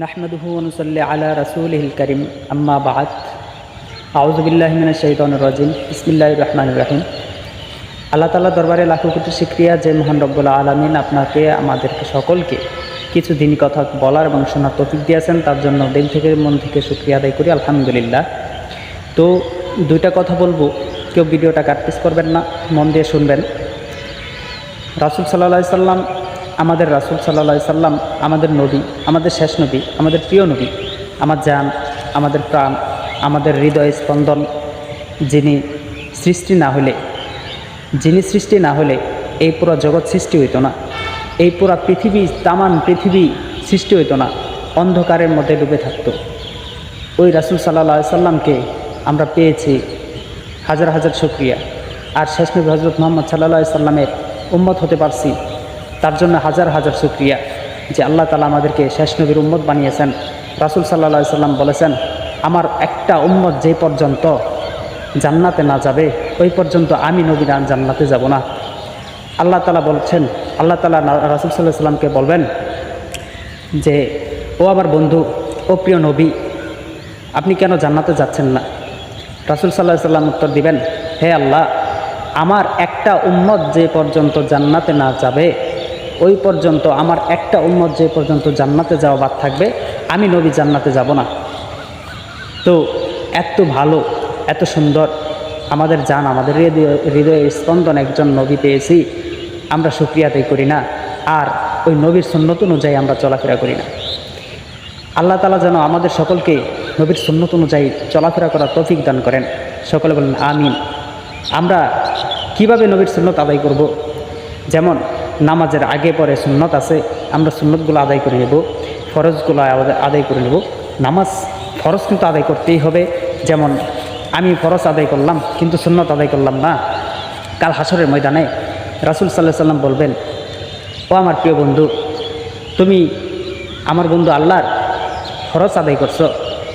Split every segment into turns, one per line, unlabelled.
নাহমদুহু অনুসল্লি আলা রাসুল হিল করিম আম্মা বাদ আউজবিল্লাহমিনা শহীদন রাজিম ইসমিল্লাহ রহমান রাহিম আল্লাহ তালা দরবারে লাখো কোটি শিক্রিয়া যে মহান রব্বুল্লা আলমিন আপনাকে, আমাদেরকে সকলকে কিছু দিনই কথা বলার এবং শোনার তফিক দিয়েছেন। তার জন্য দিন থেকে মন থেকে শুক্রিয়া আদায় করি, আলহামদুলিল্লাহ। তো দুইটা কথা বলব। কেউ ভিডিওটা কাটপিস করবেন না, মন দিয়ে শুনবেন। রাসুল সাল্লাহ সাল্লাম আমাদের রাসুল সাল্লা সাল্লাম আমাদের নবী, আমাদের শেষ নবী, আমাদের প্রিয় নবী, আমার জান, আমাদের প্রাণ, আমাদের হৃদয় স্পন্দন, যিনি সৃষ্টি না হলে, যিনি সৃষ্টি না হলে এই পুরো জগৎ সৃষ্টি হইতো না। এই পুরা পৃথিবী তামান পৃথিবী সৃষ্টি হইতো না, অন্ধকারের মধ্যে ডুবে থাকত। ওই রাসুল সাল্লা সাল্লামকে আমরা পেয়েছি হাজার হাজার শুক্রিয়া। আর শেষ নবী হজরত মোহাম্মদ সাল্লা সাল্লামের উম্মত হতে পারছি তার জন্য হাজার হাজার শুক্রিয়া যে আল্লাহ তালা আমাদেরকে শেষ নবীর উম্মত বানিয়েছেন। রাসুল সাল্লা সাল্লাম বলেছেন, আমার একটা উম্মত যে পর্যন্ত জান্নাতে না যাবে, ওই পর্যন্ত আমি নবী জান্নাতে যাব না। আল্লাহ তালা বলছেন, আল্লাহ তালা রাসুল সাল্লাহ সাল্লামকে বলবেন যে, ও আমার বন্ধু, ও প্রিয় নবী, আপনি কেন জান্নাতে যাচ্ছেন না? রাসুল সাল্লাহ সাল্লাম উত্তর দিবেন, হে আল্লাহ, আমার একটা উম্মত যে পর্যন্ত জান্নাতে না যাবে ওই পর্যন্ত, আমার একটা উম্মত যে পর্যন্ত জান্নাতে যাওয়া বাদ থাকবে, আমি নবী জান্নাতে যাব না। তো এত ভালো, এত সুন্দর, আমাদের জান, আমাদের হৃদয় হৃদয়ে স্পন্দন একজন নবী পেয়েছি, আমরা সুক্রিয়াতেই করি না, আর ওই নবীর সুন্নত অনুযায়ী আমরা চলাফেরা করি না। আল্লাহ তালা যেন আমাদের সকলকে নবীর সুন্নত অনুযায়ী চলাফেরা করার তৌফিক দান করেন। সকলে বলেন, আমিন। আমরা কীভাবে নবীর সুন্নত আদায় করব। যেমন নামাজের আগে পরে সুন্নত আছে, আমরা সুন্নতগুলো আদায় করে নেব, ফরজগুলো আদায়- করে নেব। নামাজ ফরজ কিন্তু আদায় করতেই হবে, যেমন আমি ফরজ আদায় করলাম, কিন্তু সুন্নত আদায় করলাম না। কাল হাসরের ময়দানে রাসুল সাল্লাহ সাল্লাম বলবেন, ও আমার প্রিয় বন্ধু, তুমি আমার বন্ধু আল্লাহর ফরজ আদায় করছ,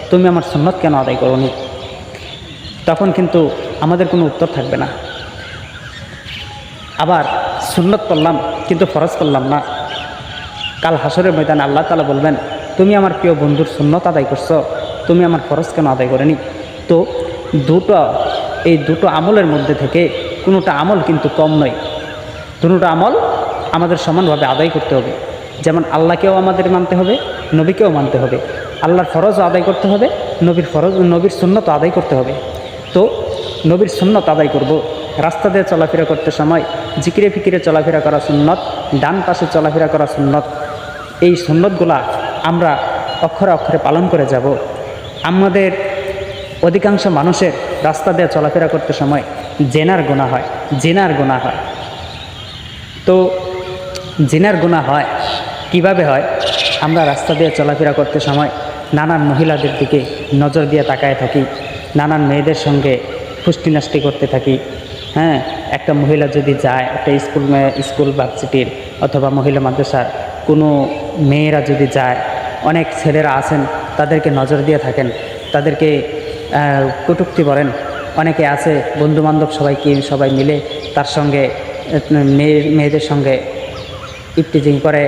তুমি আমার সুন্নত কেন আদায় করনি? তখন কিন্তু আমাদের কোনো উত্তর থাকবে না। আবার সুন্নত করলাম কিন্তু ফরজ করলাম না। কাল হাসরের ময়দানে আল্লাহ তালা বলবেন, তুমি আমার প্রিয় বন্ধুর সুন্নত আদায় করছ, তুমি আমার ফরজ কেন আদায় করেনি? তো দুটো, এই দুটো আমলের মধ্যে থেকে কোনোটা আমল কিন্তু কম নয়। দুটো আমল আমাদের সমানভাবে আদায় করতে হবে। যেমন আল্লাহকেও আমাদের মানতে হবে, নবীকেও মানতে হবে। আল্লাহর ফরজও আদায় করতে হবে, নবীর ফরজ, নবীর সুন্নত আদায় করতে হবে। তো নবীর সুন্নত আদায় করব। রাস্তা দিয়ে চলাফেরা করতে সময়, জিকিরে ফিকিরে চলাফেরা করা সুন্নত, ডান পাশে চলাফেরা করা সুন্নত। এই সুন্নতগুলা আমরা অক্ষরে অক্ষরে পালন করে যাব। আমাদের অধিকাংশ মানুষের রাস্তা দিয়ে চলাফেরা করতে সময় জেনার গোনা হয়, জেনার গোনা হয়। তো জেনার গোনা হয়, কীভাবে হয়? আমরা রাস্তা দিয়ে চলাফেরা করতে সময় নানান মহিলাদের দিকে নজর দিয়ে তাকায় থাকি, নানান মেয়েদের সঙ্গে ফুষ্টি নাস্তি করতে থাকি হ্যাঁ একটা মহিলা যদি যায় একটা স্কুল স্কুল ভার্সিটির অথবা মহিলা মাদ্রাসার কোনো মেয়েরা যদি যায় অনেক ছেলেরা আছেন তাদেরকে নজর দিয়ে থাকেন তাদেরকে কটূক্তি বলেন। অনেকে আছে বন্ধুবান্ধব সবাইকে সবাই মিলে তার সঙ্গে আহ, মেয়ে মেয়েদের সঙ্গে ইফটিজিং করে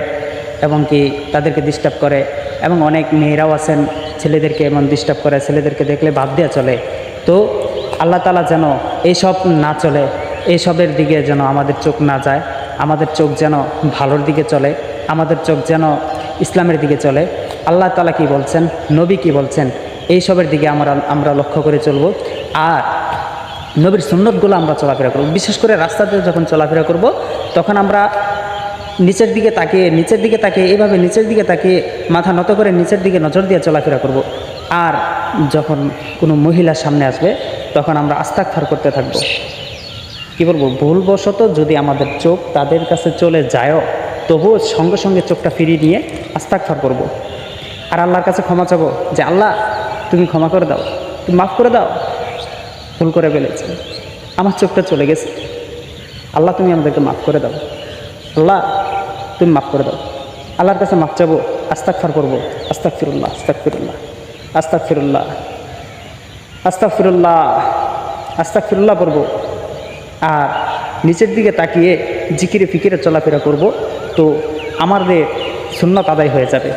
এবং কি তাদেরকে ডিস্টার্ব করে এবং অনেক মেয়েরাও আছেন ছেলেদেরকে এমন ডিস্টার্ব করে ছেলেদেরকে দেখলে বাদ দেওয়া চলে। তো আল্লাহ তালা যেন এইসব না চলে এইসবের দিকে যেন আমাদের চোখ না যায়, আমাদের চোখ যেন ভালোর দিকে চলে, আমাদের চোখ যেন ইসলামের দিকে চলে। আল্লাহ তালা কি বলছেন? নবী কি বলছেন? এইসবের দিকে আমরা আমরা লক্ষ্য করে চলব। আর নবীর সুন্নতগুলো আমরা চলাফেরা করব। বিশেষ করে রাস্তাতে যখন চলাফেরা করব, তখন আমরা নিচের দিকে তাকিয়ে, নিচের দিকে তাকিয়ে, এভাবে নিচের দিকে তাকিয়ে মাথা নত করে নিচের দিকে নজর দিয়ে চলাফেরা করব। আর যখন কোনো মহিলা সামনে আসবে, তখন আমরা আস্তাক্ষার করতে থাকব। কী বলব? ভুলবশত যদি আমাদের চোখ তাদের কাছে চলে যায়ও, তবুও সঙ্গে সঙ্গে চোখটা ফিরিয়ে নিয়ে আস্তাক্ষার করব। আর আল্লাহর কাছে ক্ষমা চাবো যে, আল্লাহ, তুমি ক্ষমা করে দাও, তুমি মাফ করে দাও। ভুল করে ফেলেছি। আমার চোখটা চলে গেছে। আল্লাহ, তুমি আমাদেরকে মাফ করে দাও। আল্লাহ, তুমি মাফ করে দাও। আল্লাহর কাছে মাফ চাবো আস্তাক ফার করব। আস্তাক ফিরুল্লাহ আস্তাক ফিরুল্লাহ আস্তাক ফিরুল্লাহ আস্তাক ফিরুল্লাহ পড়ব। আর নিচের দিকে তাকিয়ে জিকিরে ফিকিরে চলাফেরা করব, তো আমাদের সুন্নত আদায় হয়ে যাবে।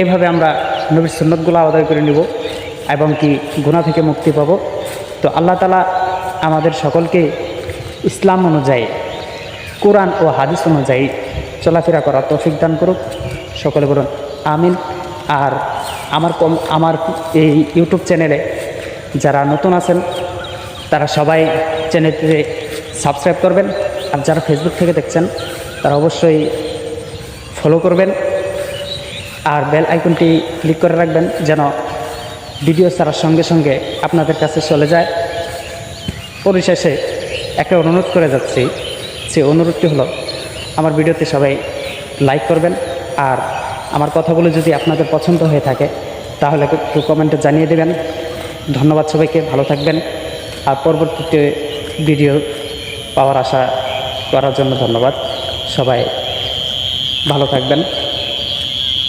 এভাবে আমরা নবীর সুন্নতগুলো আদায় করে নিব এবং কি গুণা থেকে মুক্তি পাব। তো আল্লাহ তালা আমাদের সকলকে ইসলাম অনুযায়ী, কোরআন ও হাদিস অনুযায়ী চলাফেরা করার তৌফিক দান করুক। সকলে বলুন, আমিন। আর আমার কম, আমার এই ইউটিউব চ্যানেলে যারা নতুন আছেন, তারা সবাই চ্যানেলটিতে সাবস্ক্রাইব করবেন। আর যারা ফেসবুক থেকে দেখছেন, তারা অবশ্যই ফলো করবেন। আর বেল আইকনটি ক্লিক করে রাখবেন, যেন ভিডিও ছাড়ার সঙ্গে সঙ্গে আপনাদের কাছে চলে যায়। পরিশেষে একটা অনুরোধ করে যাচ্ছি সে অনুরোধটি হলো, আমার ভিডিওতে সবাই লাইক করবেন। আর আমার কথাগুলো যদি আপনাদের পছন্দ হয়ে থাকে, তাহলে একটু কমেন্টে জানিয়ে দেবেন। ধন্যবাদ সবাইকে, ভালো থাকবেন। আর পরবর্তীতে ভিডিও পাওয়ার আশা করার জন্য ধন্যবাদ। সবাই ভালো থাকবেন।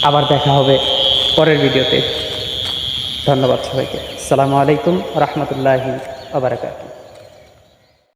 আবার দেখা হবে পরের ভিডিওতে ধন্যবাদ সবাইকে। আসসালামু আলাইকুম রহমতুল্লাহি আবরাকাতু